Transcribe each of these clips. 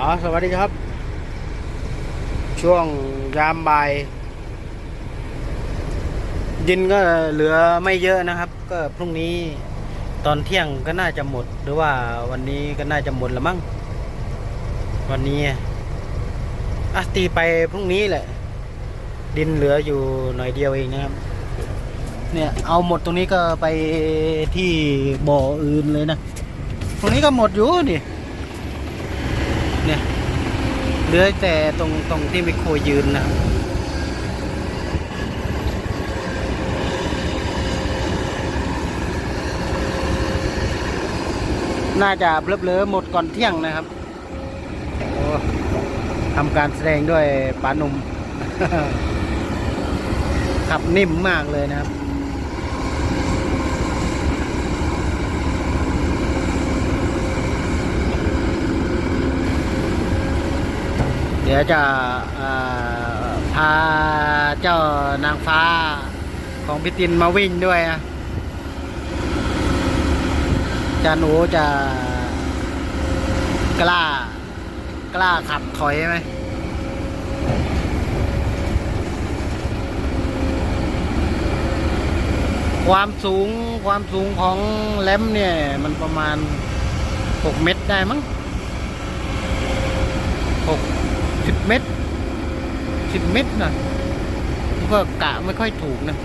อ๋อ สวัสดีครับ ช่วงยามบ่ายดินก็เหลือไม่เยอะนะครับ ก็พรุ่งนี้ตอนเที่ยงก็น่าจะหมด หรือว่าวันนี้ก็น่าจะหมดละมั้งวันนี้อะตีไปพรุ่งนี้แหละ ดินเหลืออยู่หน่อยเดียวเองนะครับ เนี่ยเอาหมดตรงนี้ก็ไปที่บ่ออื่นเลยนะ ตรงนี้ก็หมดอยู่ดิเนี่ยเห ลือแต่ตรงตรงที่ไมโครยืนนะครับน่าจะเบลอๆหมดก่อนเที่ยงนะครับทำการแสดงด้วยปานุ่มขับนิ่มมากเลยนะครับ เดี๋ยวจะพาเจ้านางฟ้าของพี่ตินมาวิ่งด้วยนะจาหนูจะกล้ากล้าขับถอยไหมความสูงความสูงของแลมเนี่ย มันประมาณ 6 เมตรได้มั้ง6 10เมตร10เมตรนะก็กะไม่ค่อยถูกนะ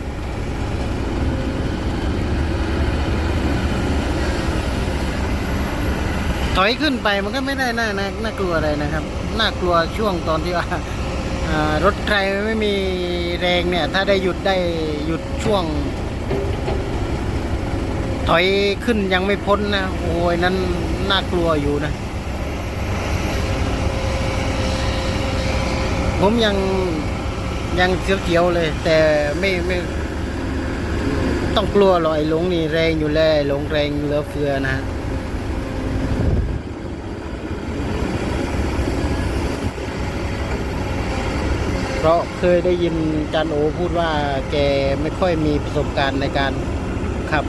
ถอยขึ้นไปมันก็ไม่ได้น่าน่าน่ากลัวอะไรนะครับ น่ากลัวช่วงตอนที่ว่ารถใครไม่มีแรงเนี่ย ถ้าได้หยุดได้หยุดช่วง ถอยขึ้นยังไม่พ้นนะ โอ้ยนั้นน่ากลัวอยู่นะ ผมยังยังเสียวๆเลย แต่ไม่ไม่ ต้องกลัวหรอกไอ้หลงนี่แรงอยู่แล้วหลงแรงเหลือเฟือนะเพราะเคยได้ยินจันโอพูดว่าแกไม่ค่อยมีประสบการณ์ในการขับ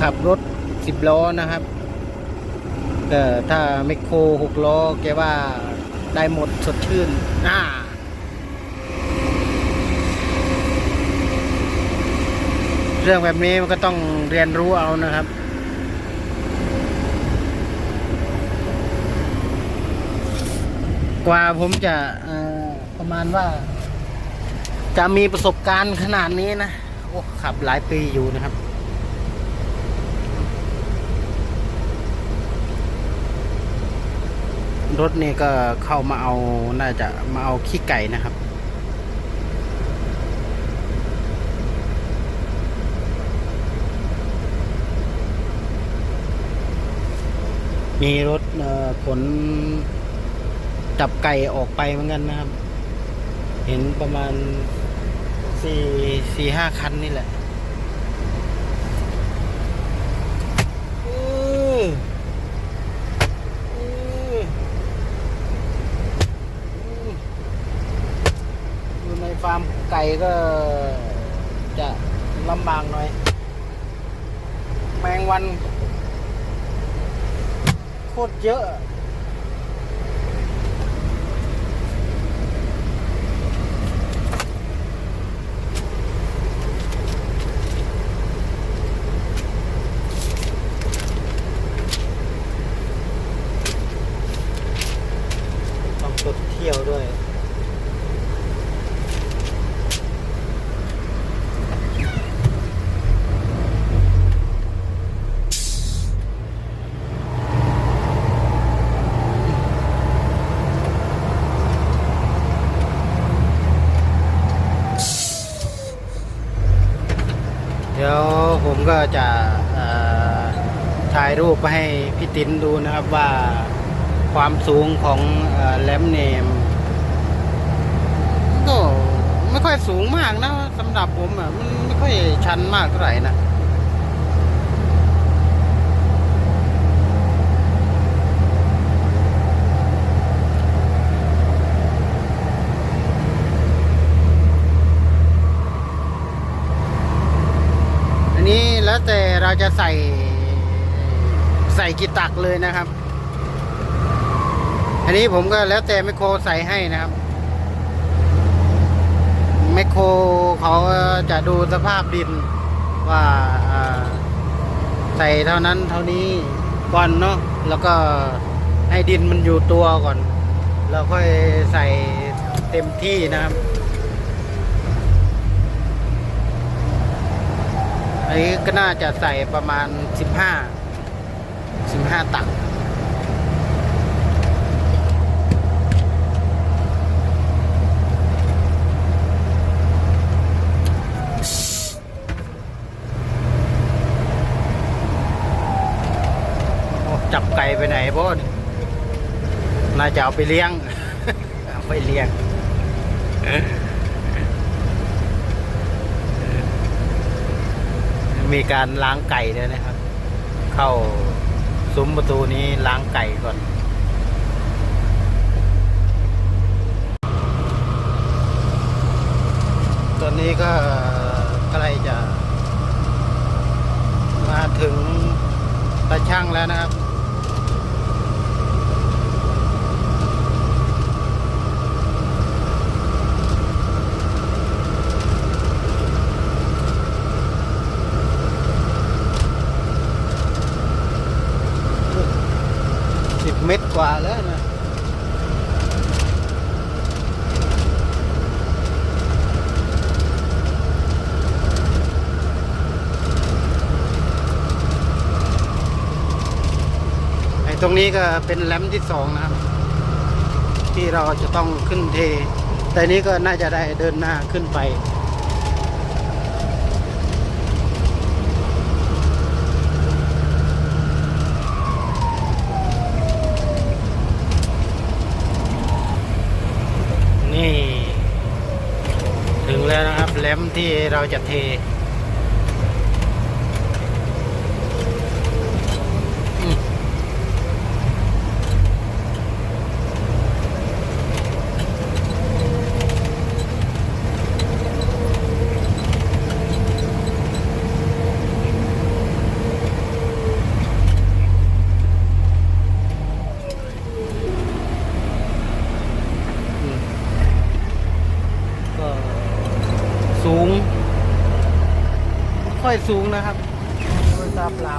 ขับรถสิบล้อนะครับแต่ถ้าไมโครหกล้อแกว่า ได้หมดสดชื่น อ่า เรื่องแบบนี้มันก็ต้องเรียนรู้เอานะครับกว่าผมจะประมาณว่า จะมีประสบการณ์ขนาดนี้นะ โอ้ขับหลายปีอยู่นะครับ รถนี่ก็เข้ามาเอาน่าจะมาเอาขี้ไก่นะครับ มีรถขนจับไก่ออกไปเหมือนกันนะครับ เห็นประมาณสี่สี่ห้าคันนี่แหละอื้ออื้ออื้ออยู่ในฟาร์มไก่ก็จะลำบากหน่อย แมงวัน โคตรเยอะ ต้องตดเที่ยวด้วย เดี๋ยวผม ก็จะถ่ายรูปไปให้พี่ติ๋นดูนะครับว่าความสูงของอแลมเนมก็ไม่ค่อยสูงมากนะสำหรับผมอะมันไม่ค่อยชันมากเท่าไหร่นะ อันนี้แล้วแต่ เราจะใส่ใส่กีตักเลยนะครับ อันนี้ผมก็แล้วแต่ไมคโครใส่ให้นะครับไมคโครเขาจะดูสภาพดินว่าอ่าใส่เท่านั้นเท่านี้ก่อนเนาะแล้วก็ให้ดินมันอยู่ตัวก่อน แล้วค่อยใส่เต็มที่นะครับ อันนี้ก็น่าจะใส่ประมาณ 15 15 ตักโอ้จับไก่ไปไหนโบนน่าจะเอาไปเลี้ยง เอาไปเลี้ยง มีการล้างไก่ด้วยนะครับ เข้าซุ้มประตูนี้ล้างไก่ก่อนตอนนี้ก็ใกล้จะ มาถึงตาช่างแล้วนะครับ สิบเมตรกว่าแล้วนะ ไอ้ ตรงนี้ก็เป็นแลมที่สองนะครับ ที่เราจะต้องขึ้นเท แต่นี้ก็น่าจะได้เดินหน้าขึ้นไปนี่ถึงแล้วนะครับแหลมที่เราจะเท ค่อยสูงนะครับ โดยตามเปล่า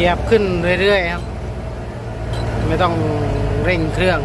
เหยียบขึ้นเรื่อยๆครับ ไม่ต้องเร่งเครื่อง